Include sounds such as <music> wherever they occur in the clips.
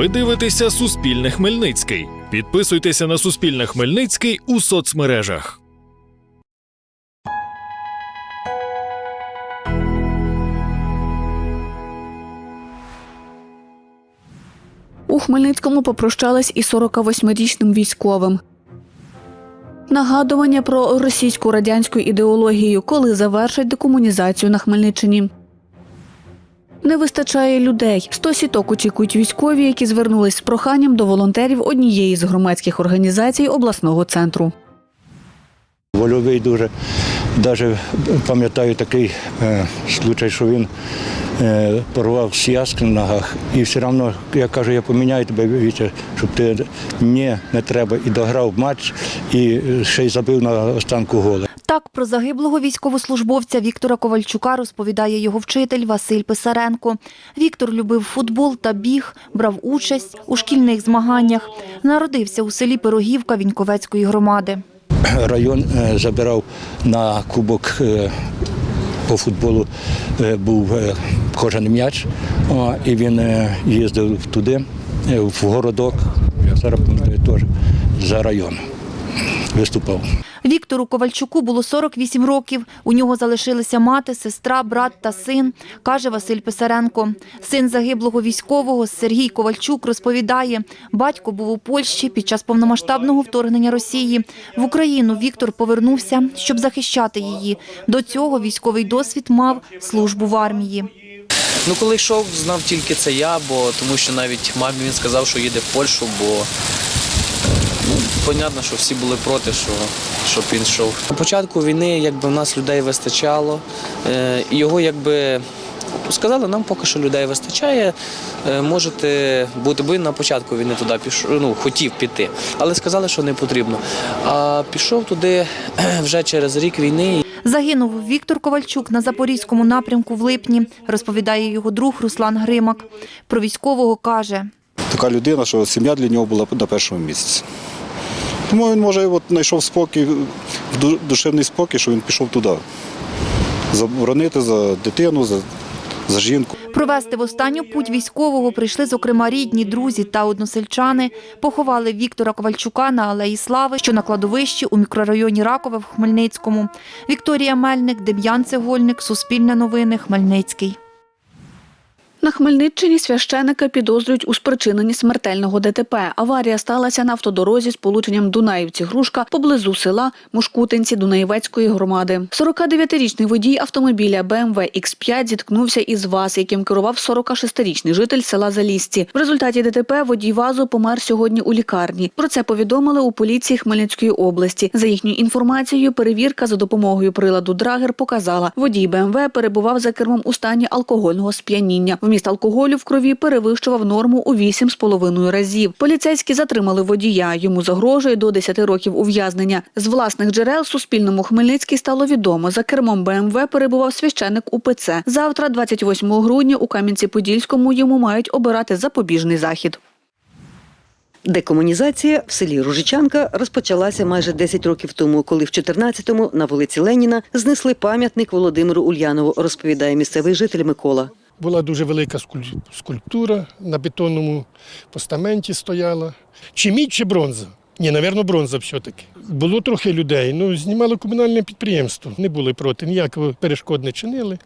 Ви дивитеся Суспільне Хмельницький. Підписуйтеся на Суспільне Хмельницький у соцмережах. У Хмельницькому попрощались із 48-річним військовим. Нагадування про російську радянську ідеологію, коли завершать декомунізацію на Хмельниччині. Не вистачає людей. Сто сіток очікують військові, які звернулись з проханням до волонтерів однієї з громадських організацій обласного центру. Вольовий дуже. Навіть пам'ятаю такий е, случай, що він е, порвав зв'язки на ногах. І все одно, я кажу, я поміняю тебе, Вітя, щоб ти ні, не треба. І дограв матч, і ще й забив на останку гола. Так про загиблого військовослужбовця Віктора Ковальчука розповідає його вчитель Василь Писаренко. Віктор любив футбол та біг, брав участь у шкільних змаганнях. Народився у селі Пирогівка Віньковецької громади. Район е, забирав на кубок е, по футболу, е, був кожен м'яч, і він їздив туди, в городок, зараз теж за район виступав. Віктору Ковальчуку було 48 років. У нього залишилися мати, сестра, брат та син, каже Василь Писаренко. Син загиблого військового Сергій Ковальчук розповідає, батько був у Польщі під час повномасштабного вторгнення Росії. В Україну Віктор повернувся, щоб захищати її. До цього військовий досвід мав службу в армії. Ну, коли йшов, знав тільки це я, бо тому що навіть мамі він сказав, що їде в Польщу, бо понятно, що всі були проти, що, щоб він йшов. На початку війни якби в нас людей вистачало, е, і його якби. Сказали, нам поки що людей вистачає, е, можете бути, бо він на початку війни туди пішов, ну, хотів піти, але сказали, що не потрібно. А пішов туди вже через рік війни. Загинув Віктор Ковальчук на Запорізькому напрямку в липні, розповідає його друг Руслан Гримак. Про військового каже – така людина, що сім'я для нього була на першому місці. Тому він, може, от знайшов спокій, душевний спокій, що він пішов туди. Заборонити за дитину, за, за жінку. Провести в останню путь військового прийшли, зокрема, рідні, друзі та односельчани. Поховали Віктора Ковальчука на Алеї Слави, що на кладовищі у мікрорайоні Ракове в Хмельницькому. Вікторія Мельник, Дем'ян Цегольник, Суспільне новини, Хмельницький. На Хмельниччині священика підозрюють у спричиненні смертельного ДТП. Аварія сталася на автодорозі з полученням Дунаївці-Грушка поблизу села Мушкутинці Дунаєвецької громади. 49-річний водій автомобіля BMW X5 зіткнувся із ВАЗ, яким керував 46-річний житель села Залісці. В результаті ДТП водій ВАЗу помер сьогодні у лікарні. Про це повідомили у поліції Хмельницької області. За їхньою інформацією, перевірка за допомогою приладу Драгер показала, водій БМВ перебував за кермом у стані алкогольного сп'яніння. Вміст алкоголю в крові перевищував норму у 8,5 разів. Поліцейські затримали водія. Йому загрожує до 10 років ув'язнення. З власних джерел Суспільному Хмельницький стало відомо. За кермом БМВ перебував священник УПЦ. Завтра, 28 грудня, у Кам'янці-Подільському йому мають обирати запобіжний захід. Декомунізація в селі Ружичанка розпочалася майже 10 років тому, коли в 14-му на вулиці Леніна знесли пам'ятник Володимиру Ульянову, розповідає місцевий житель Микола. Була дуже велика скульптура на бетонному постаменті стояла. Чи мідь, чи бронза? Ні, напевно, бронза все-таки. Було трохи людей. Ну, знімало комунальне підприємство. Не були проти, ніякого перешкод не чинили,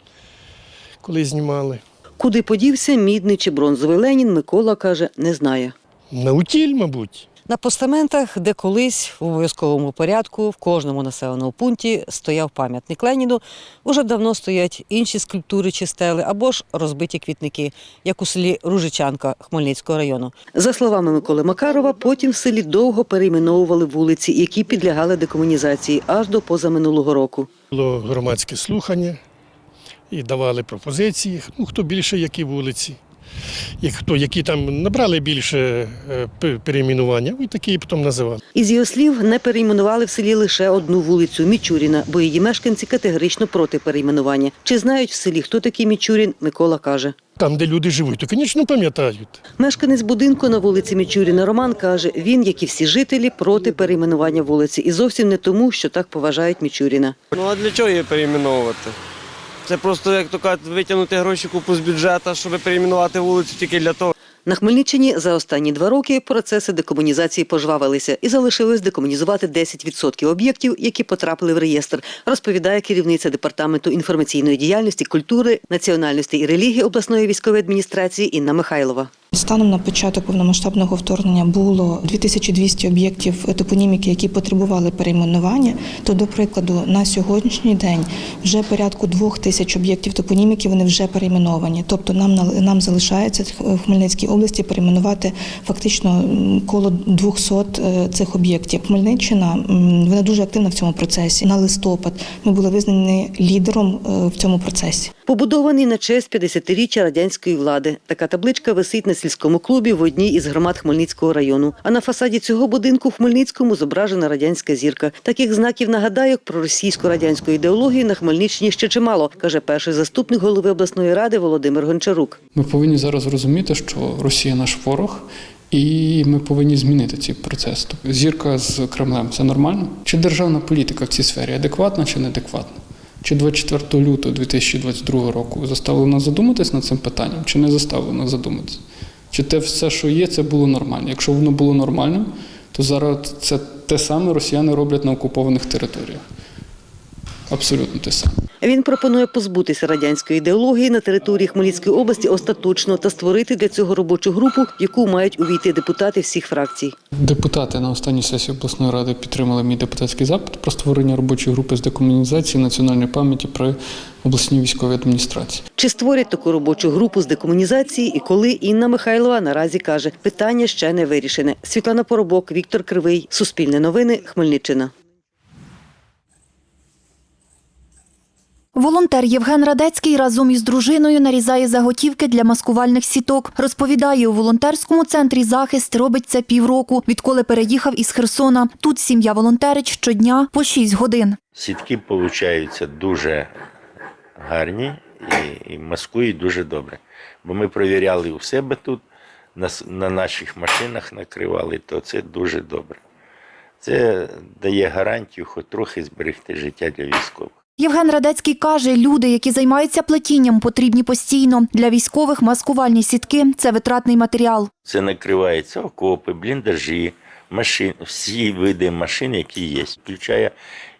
коли знімали. Куди подівся мідний чи бронзовий Ленін, Микола каже, не знає. На утіль, мабуть. На постаментах, де колись в обов'язковому порядку в кожному населеному пункті стояв пам'ятник Леніну, уже давно стоять інші скульптури чи стели або ж розбиті квітники, як у селі Ружичанка Хмельницького району. За словами Миколи Макарова, потім в селі довго перейменовували вулиці, які підлягали декомунізації аж до позаминулого року. Було громадське слухання і давали пропозиції. Ну, хто більше, які вулиці. І хто, які там набрали більше е, пе- перейменування, і такі потім називали. Із його слів, не перейменували в селі лише одну вулицю Мічуріна, бо її мешканці категорично проти перейменування. Чи знають в селі, хто такий Мічурін, Микола каже. Там, де люди живуть, то, звісно, пам'ятають. Мешканець будинку на вулиці Мічуріна Роман каже, він, як і всі жителі, проти перейменування вулиці. І зовсім не тому, що так поважають Мічуріна. Ну а для чого її перейменовувати? Це просто, як то кажуть, витягнути гроші купу з бюджету, щоб перейменувати вулицю тільки для того. На Хмельниччині за останні два роки процеси декомунізації пожвавилися і залишилось декомунізувати 10% об'єктів, які потрапили в реєстр, розповідає керівниця департаменту інформаційної діяльності, культури, національності і релігії обласної військової адміністрації Інна Михайлова. Станом на початок повномасштабного вторгнення було 2200 об'єктів топоніміки, які потребували перейменування. То, до прикладу, на сьогоднішній день вже порядку двох тисяч об'єктів топоніміки вони вже перейменовані. Тобто нам нам залишається в Хмельницькій області перейменувати фактично коло 200 е, цих об'єктів. Хмельниччина вона дуже активна в цьому процесі. На листопад ми були визнані лідером е, в цьому процесі. Побудований на честь 50-річчя радянської влади. Така табличка висить на сільському клубі в одній із громад Хмельницького району. А на фасаді цього будинку в Хмельницькому зображена радянська зірка. Таких знаків нагадайок про російсько-радянську ідеологію на Хмельниччині ще чимало, каже перший заступник голови обласної ради Володимир Гончарук. Ми повинні зараз розуміти, що Росія наш ворог, і ми повинні змінити цей процес. Тобто зірка з Кремлем це нормально? Чи державна політика в цій сфері адекватна чи неадекватна? Чи 24 лютого 2022 року заставило нас задуматись над цим питанням, чи не заставило нас задуматись? Чи те все, що є, це було нормально? Якщо воно було нормальним, то зараз це те саме росіяни роблять на окупованих територіях. Абсолютно те саме. Він пропонує позбутися радянської ідеології на території Хмельницької області остаточно та створити для цього робочу групу, в яку мають увійти депутати всіх фракцій. Депутати на останній сесії обласної ради підтримали мій депутатський запит про створення робочої групи з декомунізації національної пам'яті при обласній військовій адміністрації. Чи створять таку робочу групу з декомунізації і коли Інна Михайлова наразі каже, питання ще не вирішене. Світлана Поробок, Віктор Кривий, Суспільне новини, Хмельниччина. Волонтер Євген Радецький разом із дружиною нарізає заготівки для маскувальних сіток. Розповідає, у волонтерському центрі захист робить це півроку, відколи переїхав із Херсона. Тут сім'я волонтерить щодня по 6 годин. Сітки получаються дуже гарні і, маскують дуже добре. Бо ми перевіряли у себе тут, на наших машинах накривали, то це дуже добре. Це дає гарантію хоч трохи зберегти життя для військових. Євген Радецький каже, люди, які займаються плетінням, потрібні постійно. Для військових маскувальні сітки – це витратний матеріал. Це накривається окопи, бліндажі, машин, всі види машин, які є, включає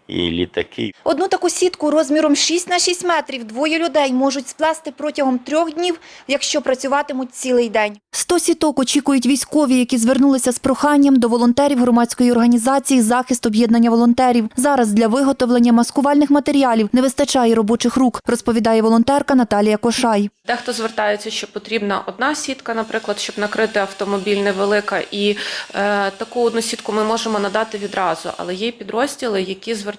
і літаки, Одну таку сітку розміром 6 на 6 метрів двоє людей можуть сплести протягом трьох днів, якщо працюватимуть цілий день. 100 сіток очікують військові, які звернулися з проханням до волонтерів громадської організації «Захист об'єднання волонтерів». Зараз для виготовлення маскувальних матеріалів не вистачає робочих рук, розповідає волонтерка Наталія Кошай. Дехто звертається, що потрібна одна сітка, наприклад, щоб накрити автомобіль невелика, і е, таку одну сітку ми можемо надати відразу. Але є підрозділи, які звертаються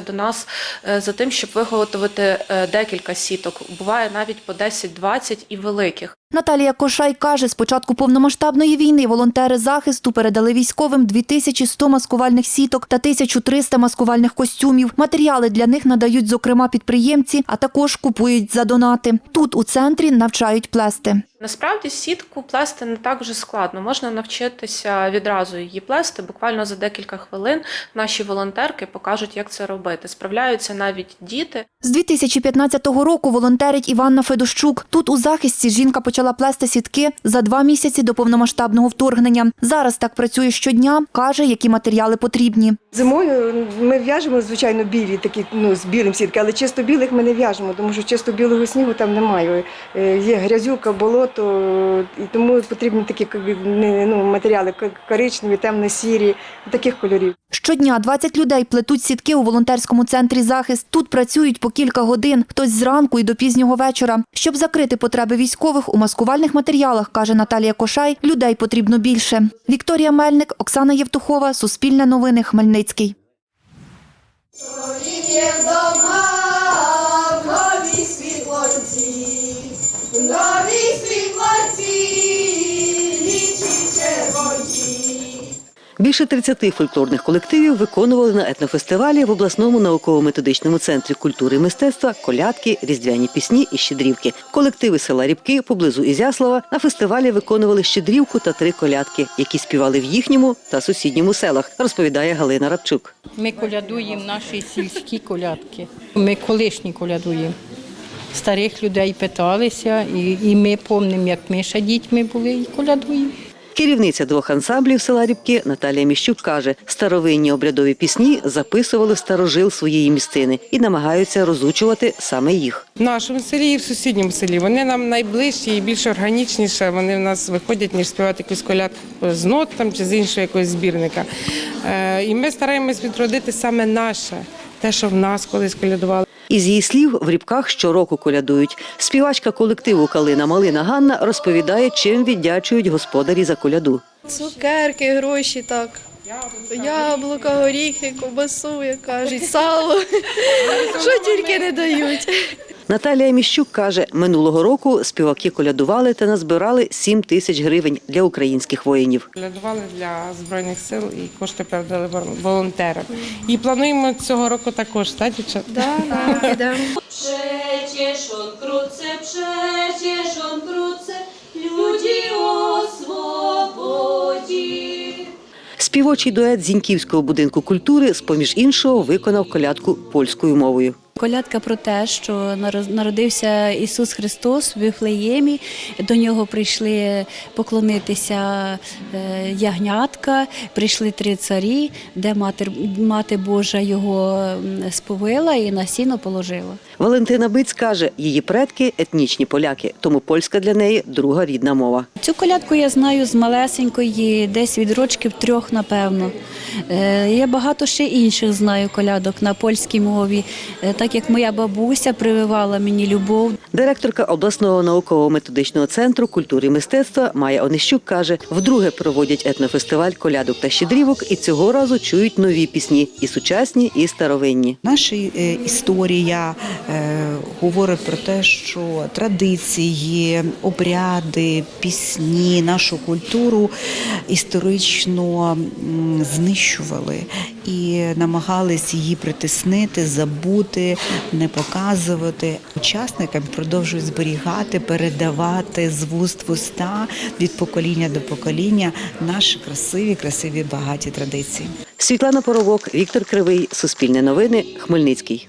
до нас е, за тим, щоб виготовити е, декілька сіток. Буває навіть по 10-20 і великих. Наталія Кошай каже, з початку повномасштабної війни волонтери захисту передали військовим 2100 маскувальних сіток та 1300 маскувальних костюмів. Матеріали для них надають, зокрема, підприємці, а також купують за донати. Тут у центрі навчають плести. Насправді сітку плести не так вже складно. Можна навчитися відразу її плести. Буквально за декілька хвилин наші волонтерки покажуть, як це робити. Справляються навіть діти. З 2015 року волонтерить Іванна Федощук. Тут у захисті жінка почала плести сітки за два місяці до повномасштабного вторгнення. Зараз так працює щодня, каже, які матеріали потрібні. Зимою ми в'яжемо, звичайно, білі, такі ну з білим сітки, але чисто білих ми не в'яжемо, тому що чисто білого снігу там немає. Е, Є грязюка, болото, і тому потрібні такі ну, матеріали коричневі, темно-сірі, таких кольорів. Щодня 20 людей плетуть сітки у волонтерському центрі захист. Тут працюють по кілька годин, хтось зранку і до пізнього вечора. Щоб закрити потреби військових у маскувальних матеріалах, каже Наталія Кошай, людей потрібно більше. Вікторія Мельник, Оксана Євтухова, Суспільне новини, Хмельницький. Більше 30 фольклорних колективів виконували на етнофестивалі в обласному науково-методичному центрі культури і мистецтва колядки, різдвяні пісні і щедрівки. Колективи села Рібки поблизу Ізяслава на фестивалі виконували щедрівку та три колядки, які співали в їхньому та сусідньому селах, розповідає Галина Рабчук. Ми колядуємо наші сільські колядки. Ми колишні колядуємо. старих людей питалися, і, ми пам'ятаємо, як ми ще дітьми були і колядуємо. Керівниця двох ансамблів села Рібки Наталія Міщук каже, старовинні обрядові пісні записували старожил своєї місцини і намагаються розучувати саме їх. В нашому селі і в сусідньому селі вони нам найближчі і більш органічніше. Вони в нас виходять, ніж співати якусь колядку з нот там, чи з іншого якогось збірника. Е, і ми стараємось відродити саме наше, те, що в нас колись колядували. Із її слів, в Рібках щороку колядують. Співачка колективу Калина Малина Ганна розповідає, чим віддячують господарі за коляду. Цукерки, гроші, так. Яблука, горіхи, ковбасу, як кажуть, сало. <laughs> Що тільки не дають. Наталія Міщук каже, минулого року співаки колядували та назбирали 7 тисяч гривень для українських воїнів. Колядували для збройних сил і кошти передали волонтерам. І плануємо цього року також, так, дівчата? Да, підемо. Przecież on wkrótce, przecież on wkrótce ludzi Співочий дует Зіньківського будинку культури, з-поміж іншого, виконав колядку польською мовою. Колядка про те, що народився Ісус Христос в Вифлеємі. До нього прийшли поклонитися е, ягнятка, прийшли три царі, де мати, мати Божа його сповила і на сіно положила. Валентина Биць каже, її предки етнічні поляки, тому польська для неї друга рідна мова. Цю колядку я знаю з малесенької, десь від рочків трьох, напевно. Е, Я багато ще інших знаю колядок на польській мові, е, так як моя бабуся прививала мені любов Директорка обласного науково-методичного центру культури і мистецтва Майя Онищук каже, вдруге проводять етнофестиваль колядок та щедрівок і цього разу чують нові пісні і сучасні, і старовинні. Наша е, історія е, говорить про те, що традиції, обряди, пісні, нашу культуру історично знищували і намагались її притиснити, забути, не показувати. Учасникам продовжують зберігати, передавати з вуст в уста від покоління до покоління наші красиві, красиві багаті традиції. Світлана Поровок, Віктор Кривий, Суспільне новини, Хмельницький.